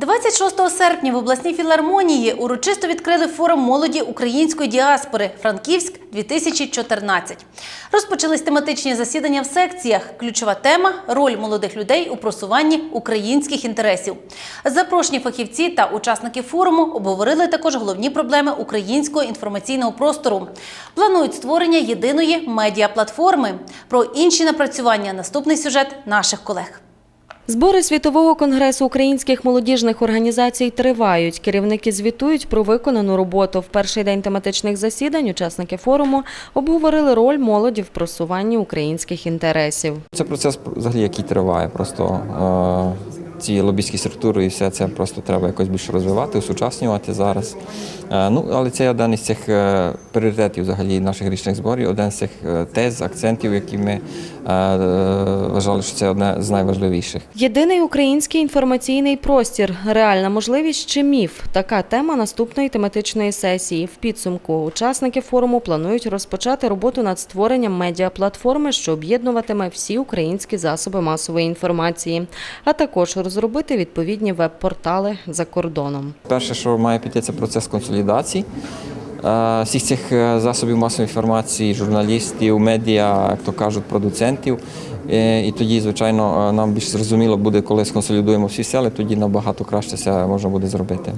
26 серпня в обласній філармонії урочисто відкрили форум молоді української діаспори Франківськ 2014. Розпочались тематичні засідання в секціях. Ключова тема роль молодих людей у просуванні українських інтересів. Запрошені фахівці та учасники форуму обговорили також головні проблеми українського інформаційного простору. Планують створення єдиної медіаплатформи. Про інші напрацювання наступний сюжет наших колег. Збори світового конгресу українських молодіжних організацій тривають. Керівники звітують про виконану роботу. В перший день тематичних засідань учасники форуму обговорили роль молоді в просуванні українських інтересів. Це процес взагалі, який триває. Просто е, ці лобійські структури і все це просто треба якось більше розвивати, усучаснювати зараз. Е, ну, але це один із цих е, пріоритетів взагалі наших річних зборів, один з цих е, тез, акцентів, які ми вважали, що це одне з найважливіших. Єдиний український інформаційний простір реальна можливість чи міф. Така тема наступної тематичної сесії. В підсумку учасники форуму планують розпочати роботу над створенням медіаплатформи, що об'єднуватиме всі українські засоби масової інформації, а також розробити відповідні веб-портали за кордоном. Перше, що має піти, це процес консолідації. е, Всіх цих е, засобів масової інформації, журналістів, медіа, як то кажуть, продуцентів. Е, І тоді, звичайно, нам більш зрозуміло буде, коли сконсолідуємо всі сели, тоді набагато краще це можна буде зробити.